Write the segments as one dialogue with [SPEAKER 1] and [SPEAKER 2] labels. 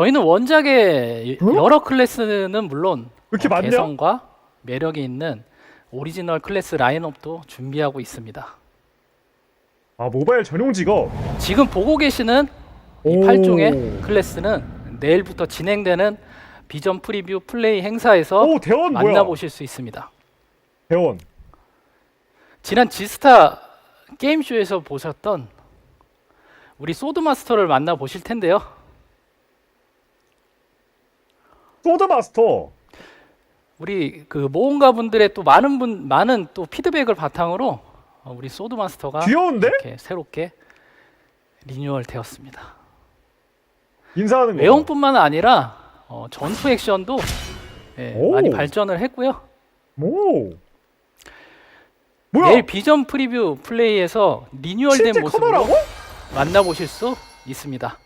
[SPEAKER 1] 저희는 원작의
[SPEAKER 2] 어?
[SPEAKER 1] 여러 클래스는 물론
[SPEAKER 2] 왜 이렇게
[SPEAKER 1] 어,
[SPEAKER 2] 많냐?
[SPEAKER 1] 개성과 매력이 있는 오리지널 클래스 라인업도 준비하고 있습니다.
[SPEAKER 2] 아 모바일 전용 직업.
[SPEAKER 1] 지금 보고 계시는 이
[SPEAKER 2] 오.
[SPEAKER 1] 8종의 클래스는 내일부터 진행되는 비전 프리뷰 플레이 행사에서
[SPEAKER 2] 오 대원 뭐야?
[SPEAKER 1] 만나보실 수 있습니다.
[SPEAKER 2] 대원.
[SPEAKER 1] 지난 지스타 게임쇼에서 보셨던 우리 소드마스터를 만나보실 텐데요.
[SPEAKER 2] 소드마스터.
[SPEAKER 1] 우리 그 모험가 분들의 또 많은 분 많은 또 피드백을 바탕으로 어, 우리 소드마스터가
[SPEAKER 2] 귀여운데?
[SPEAKER 1] 이렇게 새롭게 리뉴얼 되었습니다.
[SPEAKER 2] 인사하는 거.
[SPEAKER 1] 외형뿐만 아니라 어, 전투 액션도 예,
[SPEAKER 2] 오.
[SPEAKER 1] 많이 발전을 했고요.
[SPEAKER 2] 오. 뭐야?
[SPEAKER 1] 내일 비전 프리뷰 플레이에서 리뉴얼된
[SPEAKER 2] 실제
[SPEAKER 1] 모습으로
[SPEAKER 2] 커버라고?
[SPEAKER 1] 만나보실 수 있습니다.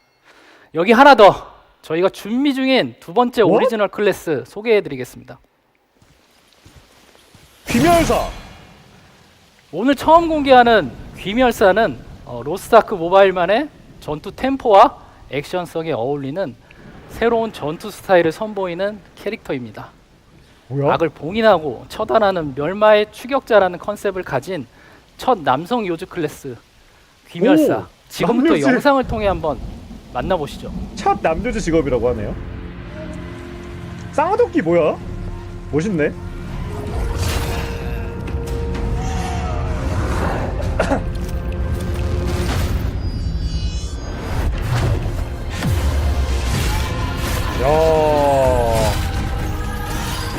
[SPEAKER 1] 여기 하나 더 저희가 준비 중인 두 번째
[SPEAKER 2] 뭐?
[SPEAKER 1] 오리지널 클래스 소개해드리겠습니다.
[SPEAKER 2] 귀멸사.
[SPEAKER 1] 오늘 처음 공개하는 귀멸사는 어, 로스트아크 모바일만의 전투 템포와 액션성에 어울리는 새로운 전투 스타일을 선보이는 캐릭터입니다.
[SPEAKER 2] 뭐야?
[SPEAKER 1] 악을 봉인하고 처단하는 멸마의 추격자라는 컨셉을 가진 첫 남성 요즈 클래스 귀멸사.
[SPEAKER 2] 오,
[SPEAKER 1] 지금부터
[SPEAKER 2] 남요즈.
[SPEAKER 1] 영상을 통해 한번 만나보시죠.
[SPEAKER 2] 첫 남녀주 직업이라고 하네요. 쌍화도끼 뭐야? 멋있네. 야.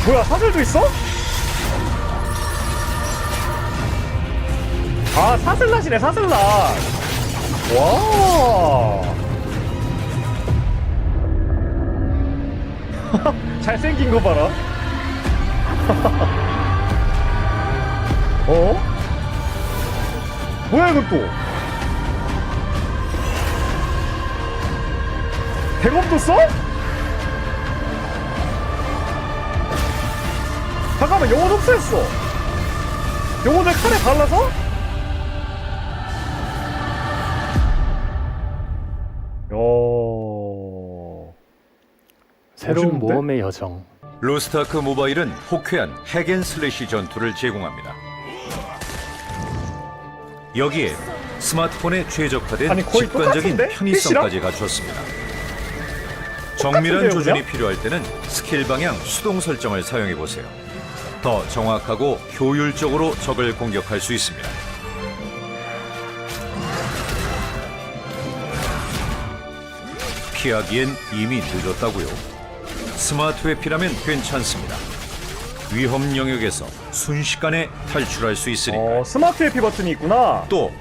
[SPEAKER 2] 뭐야 사슬도 있어? 아 사슬낫이네 사슬낫. 와. 잘생긴 거 봐라. 어? 뭐야 이건 또? 대검도 써? 잠깐만 영혼 흡수했어. 영혼을 칼에 발라서?
[SPEAKER 3] 새로운
[SPEAKER 2] 멋있는데?
[SPEAKER 3] 모험의 여정.
[SPEAKER 4] 로스트아크 모바일은 호쾌한 핵앤슬래시 전투를 제공합니다. 여기에 스마트폰에 최적화된
[SPEAKER 2] 아니, 거의
[SPEAKER 4] 직관적인
[SPEAKER 2] 똑같은데?
[SPEAKER 4] 편의성까지 갖췄습니다. 정밀한
[SPEAKER 2] 똑같은데요,
[SPEAKER 4] 조준이
[SPEAKER 2] 그냥?
[SPEAKER 4] 필요할 때는 스킬 방향 수동 설정을 사용해 보세요. 더 정확하고 효율적으로 적을 공격할 수 있습니다. 피하기엔 이미 늦었다고요. 스마트 회피라면 괜찮습니다. 위험 영역에서 순식간에 탈출할 수 있으니까.
[SPEAKER 2] 어, 스마트 해피 버튼이 있구나.
[SPEAKER 4] 또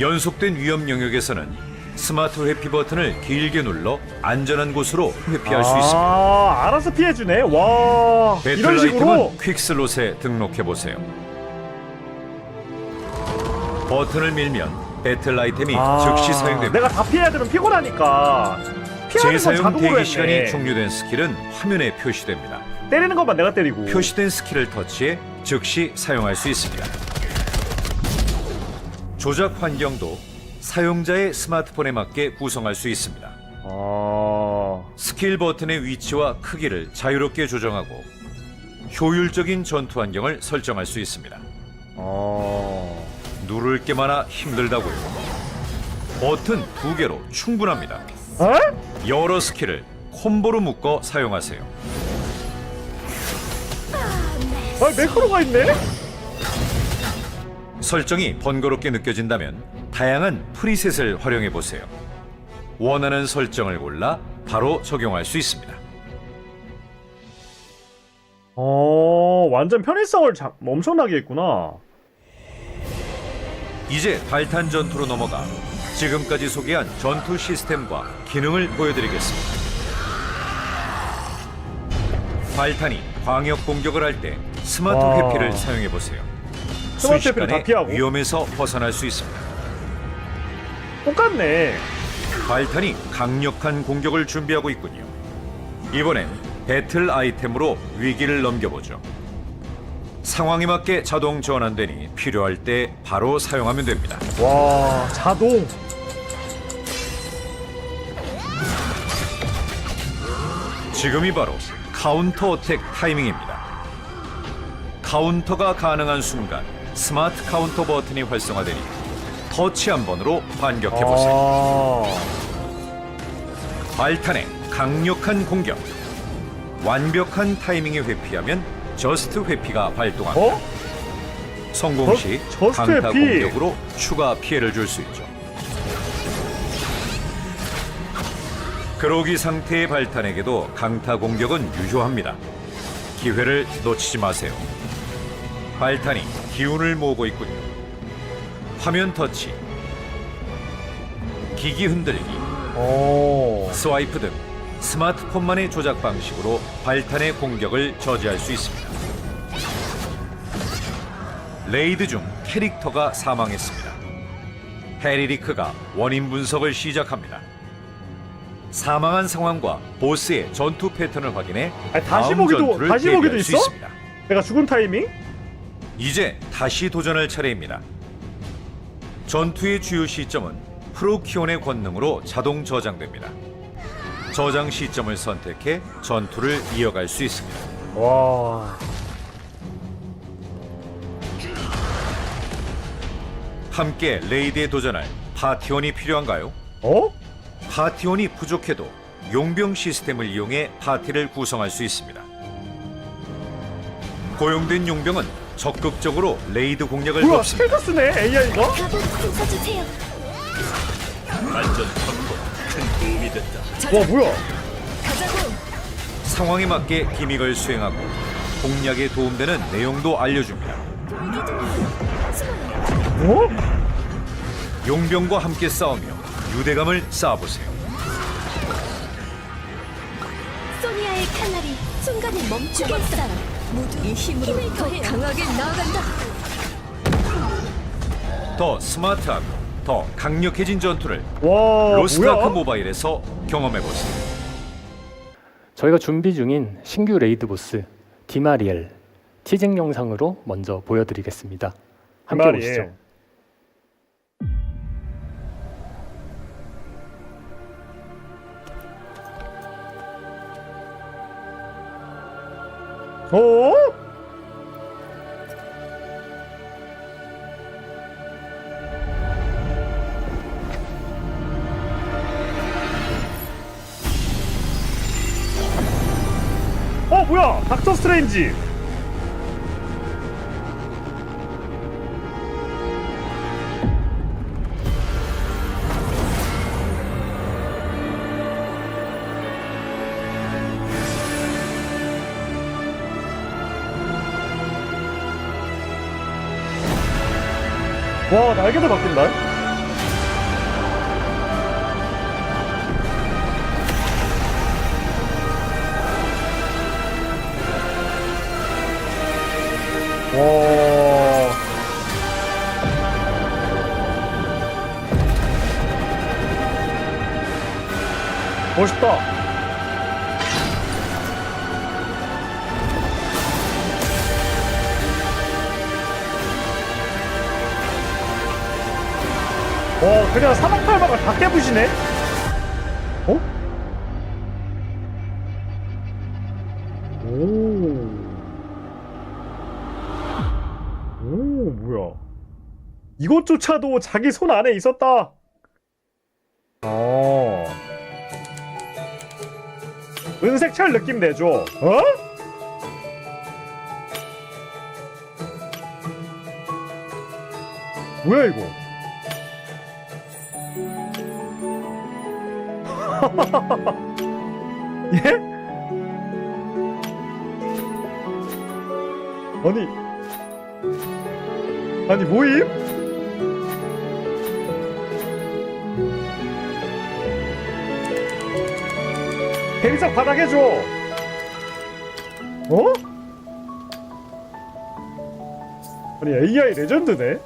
[SPEAKER 4] 연속된 위험 영역에서는 스마트 회피 버튼을 길게 눌러 안전한 곳으로 회피할 수 있습니다.
[SPEAKER 2] 아, 알아서 피해주네. 와,
[SPEAKER 4] 배틀
[SPEAKER 2] 이런 식으로.
[SPEAKER 4] 아이템은 퀵슬롯에 등록해 보세요. 버튼을 밀면 배틀 아이템이
[SPEAKER 2] 아,
[SPEAKER 4] 즉시 사용됩니다.
[SPEAKER 2] 내가 다 피해야 되면 피곤하니까. 피하는 건
[SPEAKER 4] 재사용
[SPEAKER 2] 자동으로
[SPEAKER 4] 대기
[SPEAKER 2] 했네.
[SPEAKER 4] 시간이 종료된 스킬은 화면에 표시됩니다.
[SPEAKER 2] 때리는 것만 내가 때리고.
[SPEAKER 4] 표시된 스킬을 터치해 즉시 사용할 수 있습니다. 조작 환경도 사용자의 스마트폰에 맞게 구성할 수 있습니다.
[SPEAKER 2] 아,
[SPEAKER 4] 스킬 버튼의 위치와 크기를 자유롭게 조정하고 효율적인 전투 환경을 설정할 수 있습니다.
[SPEAKER 2] 아.
[SPEAKER 4] 누를 게 많아 힘들다고요. 버튼 두 개로 충분합니다.
[SPEAKER 2] 에?
[SPEAKER 4] 여러 스킬을 콤보로 묶어 사용하세요.
[SPEAKER 2] 아, 매크로가 있네.
[SPEAKER 4] 설정이 번거롭게 느껴진다면 다양한 프리셋을 활용해 보세요. 원하는 설정을 골라 바로 적용할 수 있습니다.
[SPEAKER 2] 어, 완전 편의성을 자, 엄청나게 했구나.
[SPEAKER 4] 이제 발탄 전투로 넘어가 지금까지 소개한 전투 시스템과 기능을 보여드리겠습니다. 발탄이 광역 공격을 할 때 스마트
[SPEAKER 2] 와.
[SPEAKER 4] 회피를 사용해 보세요.
[SPEAKER 2] 스마트 회피를 다
[SPEAKER 4] 순식간에
[SPEAKER 2] 피하고.
[SPEAKER 4] 위험에서 벗어날 수 있습니다.
[SPEAKER 2] 똑같네.
[SPEAKER 4] 발탄이 강력한 공격을 준비하고 있군요. 이번엔 배틀 아이템으로 위기를 넘겨보죠. 상황에 맞게 자동 전환되니 필요할 때 바로 사용하면 됩니다.
[SPEAKER 2] 와, 자동.
[SPEAKER 4] 지금이 바로 카운터 어택 타이밍입니다. 카운터가 가능한 순간 스마트 카운터 버튼이 활성화되니 터치 한 번으로 반격해 보세요.
[SPEAKER 2] 아,
[SPEAKER 4] 발탄의 강력한 공격. 완벽한 타이밍에 회피하면 저스트 회피가 발동합니다.
[SPEAKER 2] 어?
[SPEAKER 4] 성공 시
[SPEAKER 2] 저- 저스트
[SPEAKER 4] 강타
[SPEAKER 2] 회피.
[SPEAKER 4] 공격으로 추가 피해를 줄 수 있죠. 그로기 상태의 발탄에게도 강타 공격은 유효합니다. 기회를 놓치지 마세요. 발탄이 기운을 모으고 있군요. 화면 터치, 기기 흔들기,
[SPEAKER 2] 어.
[SPEAKER 4] 스와이프 등 스마트폰만의 조작 방식으로 발탄의 공격을 저지할 수 있습니다. 레이드 중 캐릭터가 사망했습니다. 해리리크가 원인 분석을 시작합니다. 사망한 상황과 보스의 전투 패턴을 확인해
[SPEAKER 2] 아니, 다시
[SPEAKER 4] 다음
[SPEAKER 2] 보기도-
[SPEAKER 4] 전투를
[SPEAKER 2] 다시
[SPEAKER 4] 대비할
[SPEAKER 2] 보기도
[SPEAKER 4] 수
[SPEAKER 2] 있어?
[SPEAKER 4] 있습니다.
[SPEAKER 2] 내가 죽은 타이밍?
[SPEAKER 4] 이제 다시 도전할 차례입니다. 전투의 주요 시점은 프로키온의 권능으로 자동 저장됩니다. 저장 시점을 선택해 전투를 이어갈 수 있습니다.
[SPEAKER 2] 와.
[SPEAKER 4] 함께 레이드에 도전할 파티원이 필요한가요?
[SPEAKER 2] 어?
[SPEAKER 4] 파티원이 부족해도 용병 시스템을 이용해 파티를 구성할 수 있습니다. 고용된 용병은 적극적으로 레이드 공략을
[SPEAKER 2] 뭐야,
[SPEAKER 4] 돕습니다.
[SPEAKER 2] 스켈터스네, AI가?
[SPEAKER 5] 가방 써주세요.
[SPEAKER 2] 와, 뭐야?
[SPEAKER 5] 가자고.
[SPEAKER 4] 상황에 맞게 기믹을 수행하고 공략에 도움되는 내용도 알려줍니다.
[SPEAKER 2] 어?
[SPEAKER 4] 용병과 함께 싸우며 유대감을 쌓아보세요.
[SPEAKER 5] 소니아의 칼날이 순간에 멈추겠어. 모두 이 힘으로 더 강하게 나아간다.
[SPEAKER 4] 더 스마트하고 더 강력해진 전투를
[SPEAKER 2] 와,
[SPEAKER 4] 로스트아크
[SPEAKER 2] 뭐야?
[SPEAKER 4] 모바일에서 경험해보세요.
[SPEAKER 3] 저희가 준비 중인 신규 레이드 보스 디마리엘 티징 영상으로 먼저 보여드리겠습니다. 함께
[SPEAKER 2] 디마리엘.
[SPEAKER 3] 보시죠.
[SPEAKER 2] 어? 어 뭐야 닥터 스트레인지 날개도 바뀐다. 와. 멋있다 어 그냥 사막팔마가 다 깨부시네 어? 오. 오, 뭐야. 이것조차도 자기 손 안에 있었다. 어. 은색 철 느낌 내줘. 어? 뭐야 이거? 예? 아니 아니 뭐임? 대리석 바닥에 줘. 어? 아니 AI 레전드네.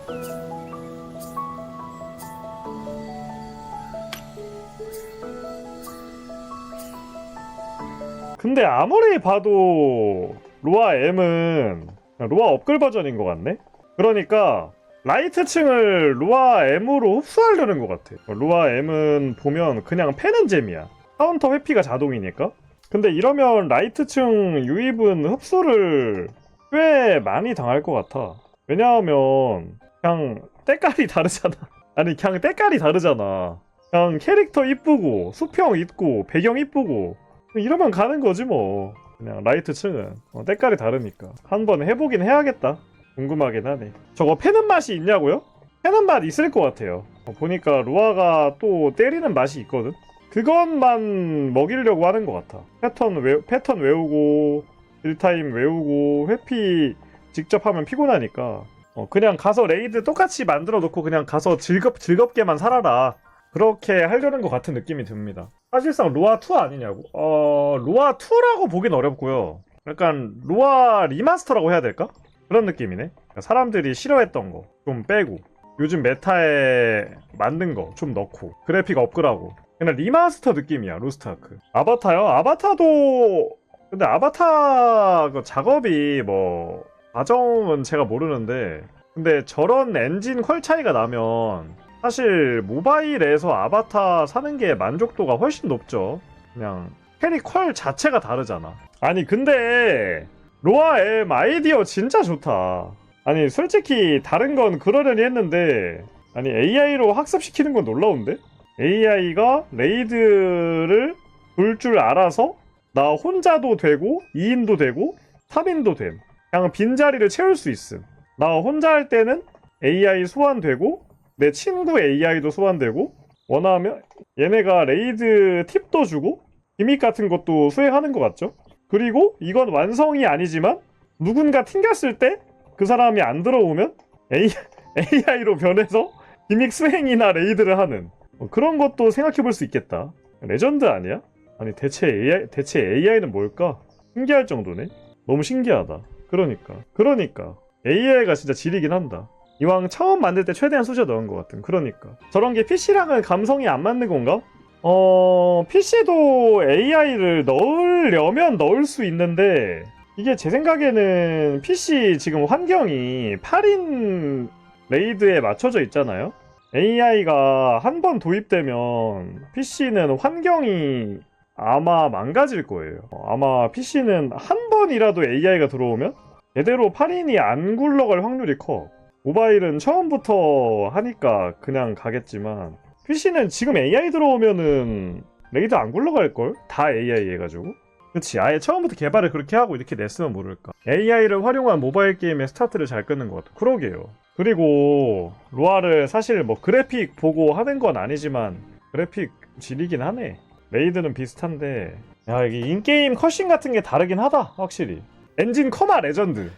[SPEAKER 2] 근데 아무리 봐도 로아 M은 로아 업글 버전인 것 같네? 그러니까 라이트층을 로아 M으로 흡수하려는 것 같아. 로아 M은 보면 그냥 패는 재미야. 카운터 회피가 자동이니까. 근데 이러면 라이트층 유입은 흡수를 꽤 많이 당할 것 같아. 왜냐하면 그냥 때깔이 다르잖아. 아니 그냥 때깔이 다르잖아. 그냥 캐릭터 이쁘고 수평 있고 배경 이쁘고 이러면 가는 거지 뭐. 그냥 라이트 층은 어, 때깔이 다르니까 한번 해보긴 해야겠다. 궁금하긴 하네. 저거 패는 맛이 있냐고요? 패는 맛 있을 것 같아요. 어, 보니까 루아가 또 때리는 맛이 있거든. 그것만 먹이려고 하는 것 같아. 패턴 외 패턴 외우고 딜타임 외우고 회피 직접 하면 피곤하니까 어, 그냥 가서 레이드 똑같이 만들어 놓고 그냥 가서 즐겁 즐겁게만 살아라. 그렇게 하려는 것 같은 느낌이 듭니다. 사실상 로아 2 아니냐고? 어 로아 2라고 보긴 어렵고요. 약간 로아 리마스터라고 해야 될까? 그런 느낌이네. 그러니까 사람들이 싫어했던 거 좀 빼고 요즘 메타에 맞는 거좀 넣고 그래픽 업그라고 그냥 리마스터 느낌이야 로스트아크 아바타요? 아바타도 근데 아바타 그 작업이 뭐 과정은 제가 모르는데 근데 저런 엔진 퀄 차이가 나면 사실 모바일에서 아바타 사는 게 만족도가 훨씬 높죠 그냥 캐릭 퀄 자체가 다르잖아 아니 근데 로아 M 아이디어 진짜 좋다 아니 솔직히 다른 건 그러려니 했는데 아니 AI로 학습시키는 건 놀라운데? AI가 레이드를 돌줄 알아서 나 혼자도 되고 2인도 되고 3인도 됨. 그냥 빈자리를 채울 수 있음. 나 혼자 할 때는 AI 소환되고 내 친구 AI도 소환되고 원하면 얘네가 레이드 팁도 주고 기믹 같은 것도 수행하는 것 같죠? 그리고 이건 완성이 아니지만 누군가 튕겼을 때 그 사람이 안 들어오면 AI로 변해서 기믹 수행이나 레이드를 하는 뭐 그런 것도 생각해 볼 수 있겠다. 레전드 아니야? 아니 대체 AI 대체 AI는 뭘까? 신기할 정도네. 너무 신기하다. 그러니까 그러니까 AI가 진짜 지리긴 한다. 이왕 처음 만들 때 최대한 쑤셔 넣은 것 같은. 그러니까 저런 게 PC랑은 감성이 안 맞는 건가? 어 PC도 AI를 넣으려면 넣을 수 있는데 이게 제 생각에는 PC 지금 환경이 8인 레이드에 맞춰져 있잖아요. AI가 한 번 도입되면 PC는 환경이 아마 망가질 거예요. 어, 아마 PC는 한 번이라도 AI가 들어오면 제대로 8인이 안 굴러갈 확률이 커. 모바일은 처음부터 하니까 그냥 가겠지만 PC는 지금 AI 들어오면은 레이드 안 굴러갈걸? 다 AI 해가지고. 그치 아예 처음부터 개발을 그렇게 하고 이렇게 냈으면 모를까. AI를 활용한 모바일 게임의 스타트를 잘 끊는 것 같아. 그러게요. 그리고 로아를 사실 뭐 그래픽 보고 하는 건 아니지만 그래픽 지리긴 하네. 레이드는 비슷한데 야 이게 인게임 컷신 같은 게 다르긴 하다 확실히. 엔진 커마 레전드